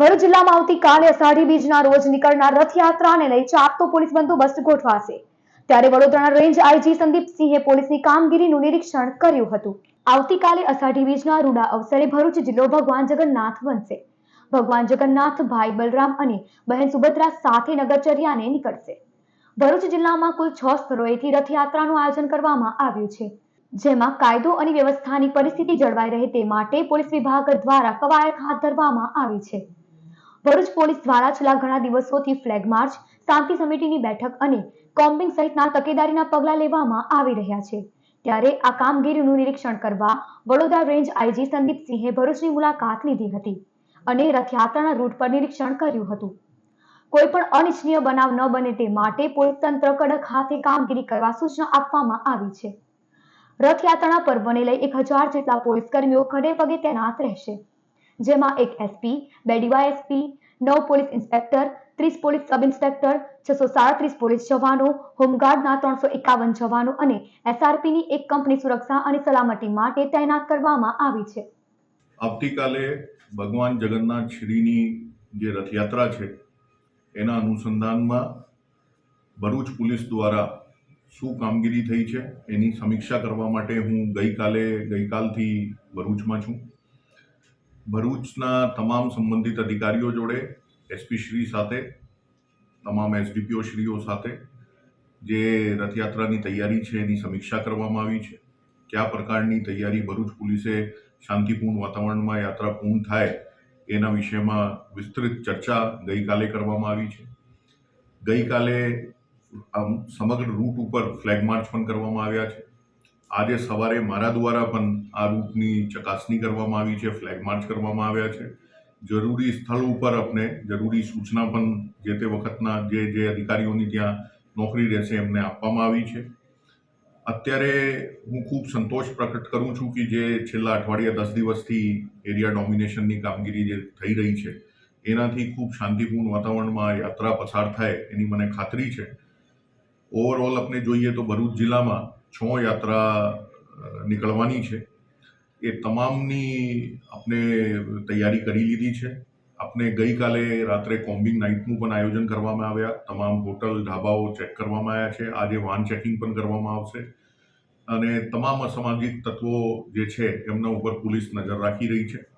ભરૂચ જિલ્લામાં આવતીકાલે અષાઢી બીજના રોજ નીકળનાર રથયાત્રાને લઈ ચાપતો પોલીસ બંદોબસ્ત ગોઠવાશે. ત્યારે વડોદરાના રેન્જ આઈજી સંદીપસિંહે પોલીસની કામગીરીનું નિરીક્ષણ કર્યું હતું. આવતીકાલે અષાઢી બીજના રૂડા અવસરે ભરૂચ જિલ્લો ભગવાન જગન્નાથ બનશે. ભગવાન જગન્નાથ, ભાઈ બલરામ અને બહેન સુભદ્રા સાથે નગરચર્યાને નીકળશે. ભરૂચ જિલ્લામાં કુલ છ સ્થળોએથી રથયાત્રાનું આયોજન કરવામાં આવ્યું છે. જેમાં કાયદો અને વ્યવસ્થાની પરિસ્થિતિ જળવાઈ રહે તે માટે પોલીસ વિભાગ દ્વારા કવાયત હાથ ધરવામાં આવી છે. ભરૂચ પોલીસ દ્વારા છેલ્લા ઘણા દિવસોથી ફ્લેગ માર્ચ, શાંતિ સમિતિની બેઠક અને કોમ્બિંગ સહિતના તકેદારીના પગલાં લેવામાં આવી રહ્યા છે. ત્યારે આ કામગીરીનું નિરીક્ષણ કરવા વડોદરા રેન્જ આઈજી સંદીપસિંહે ભરૂચની મુલાકાત લીધી હતી અને રથયાત્રાના રૂટ પર નિરીક્ષણ કર્યું હતું. કોઈ પણ અનિચ્છનીય બનાવ ન બને તે માટે પોલીસ તંત્ર કડક હાથે કામગીરી કરવા સૂચના આપવામાં આવી છે. રથયાત્રાના પર્વને લઈ એક હજાર જેટલા પોલીસ કર્મીઓ ખડે પગે તૈનાત રહેશે. જેમાં એક એસપી બે ડીવાયએસપી નવ પોલીસ ઇન્સ્પેક્ટર, ત્રીસ પોલીસ સબ ઇન્સ્પેક્ટર, છસો સાડત્રીસ પોલીસ જવાનો, હોમગાર્ડના ત્રણસો એકાવન જવાનો અને એસઆરપીની એક કંપની સુરક્ષા અને સલામતી માટે તૈનાત કરવામાં આવી છે. આવતીકાલે ભગવાન જગન્નાથ શ્રીની જે રથયાત્રા છે, એના અનુસંધાનમાં ભરૂચ પોલીસ દ્વારા શું કામગીરી થઈ છે એની સમીક્ષા કરવા માટે હું ગઈકાલે ગઈકાલથી ભરૂચમાં છું. ભરૂચના તમામ સંબંધિત અધિકારીઓ જોડે એસપી શ્રી સાથે, તમામ એસડીપીઓ શ્રીઓ સાથે જે રથયાત્રાની તૈયારી છે એની સમીક્ષા કરવામાં આવી છે. કયા પ્રકારની તૈયારી ભરૂચ પોલીસે શાંતિપૂર્ણ વાતાવરણમાં યાત્રા પૂર્ણ થાય એના વિષયમાં વિસ્તૃત ચર્ચા ગઈકાલે કરવામાં આવી છે. ગઈકાલે સમગ્ર રૂટ ઉપર ફ્લેગ માર્ચ પણ કરવામાં આવ્યા છે. આજે સવારે મારા દ્વારા પણ આ રૂટની ચકાસણી કરવામાં આવી છે, ફ્લેગ માર્ચ કરવામાં આવ્યા છે. જરૂરી સ્થળ ઉપર આપણે જરૂરી સૂચના પણ જે તે વખતના જે જે અધિકારીઓની ત્યાં નોકરી રહેશે એમને આપવામાં આવી છે. અત્યારે હું ખૂબ સંતોષ પ્રકટ કરું છું કે જે છેલ્લા અઠવાડિયા દસ દિવસથી એરિયા ડોમિનેશનની કામગીરી જે થઈ રહી છે, એનાથી ખૂબ શાંતિપૂર્ણ વાતાવરણમાં યાત્રા પસાર થાય એની મને ખાતરી છે. ઓવરઓલ આપણે જોઈએ તો ભરૂચ જિલ્લામાં છ યાત્રા નીકળવાની છે. એ તમામની આપણે તૈયારી કરી લીધી છે. આપણે ગઈકાલે રાત્રે કોમ્બિંગ નાઇટનું પણ આયોજન કરવામાં આવ્યા. તમામ હોટલ ઢાબાઓ ચેક કરવામાં આવ્યા છે. આજે વાન ચેકિંગ પણ કરવામાં આવશે. અને તમામ અસામાજિક તત્વો જે છે, એમના ઉપર પોલીસ નજર રાખી રહી છે.